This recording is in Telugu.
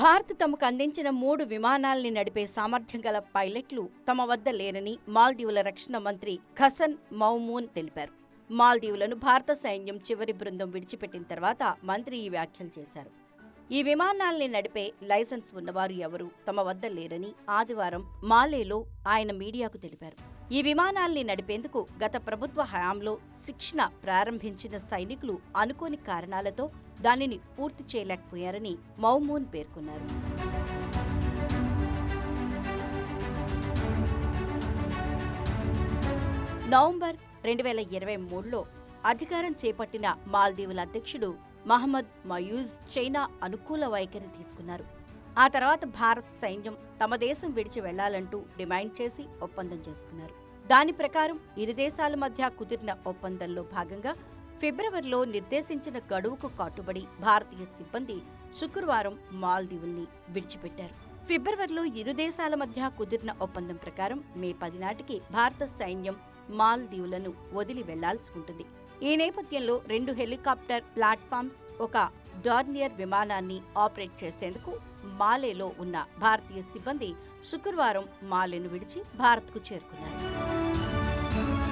భారత్ తమకు అందించిన మూడు విమానాల్ని నడిపే సామర్థ్యం గల పైలట్లు తమ వద్ద లేరని మాల్దీవుల రక్షణ మంత్రి ఖసన్ మౌమూన్ తెలిపారు. మాల్దీవులను భారత సైన్యం చివరి బృందం విడిచిపెట్టిన తర్వాత మంత్రి ఈ వ్యాఖ్యలు చేశారు. ఈ విమానాల్ని నడిపే లైసెన్స్ ఉన్నవారు ఎవరూ? తమ వద్ద లేరని ఆదివారం మాలేలో ఆయన మీడియాకు తెలిపారు. ఈ విమానాల్ని నడిపేందుకు గత ప్రభుత్వ హయాంలో శిక్షణ ప్రారంభించిన సైనికులు అనుకోని కారణాలతో దానిని పూర్తి చేయలేకపోయారని మౌమూన్ పేర్కొన్నారు. నవంబర్ రెండు వేల ఇరవై మూడులో అధికారం చేపట్టిన మాల్దీవుల అధ్యక్షుడు మహమ్మద్ మయూజ్ చైనా అనుకూల వైఖరి తీసుకున్నారు. ఆ తర్వాత భారత సైన్యం తమ దేశం విడిచి వెళ్ళాలంటూ డిమాండ్ చేసి ఒప్పందం చేసుకున్నారు. దాని ప్రకారం ఇరు దేశాల మధ్య కుదిరిన ఒప్పందంలో భాగంగా ఫిబ్రవరిలో నిర్దేశించిన గడువుకు కట్టుబడి భారతీయ సిబ్బంది శుక్రవారం మాల్దీవుల్ని విడిచిపెట్టారు. ఫిబ్రవరిలో ఇరు దేశాల మధ్య కుదిరిన ఒప్పందం ప్రకారం మే పది నాటికి భారత సైన్యం మాల్దీవులను వదిలి వెళ్ళాల్సి ఉంటుంది. ఈ నేపథ్యంలో రెండు హెలికాప్టర్ ప్లాట్ఫామ్స్ ఒక డార్నియర్ విమానాన్ని ఆపరేట్ చేసేందుకు మాలేలో ఉన్న భారతీయ సిబ్బంది శుక్రవారం మాలేను విడిచి భారత్కు చేరుకున్నారు. thank you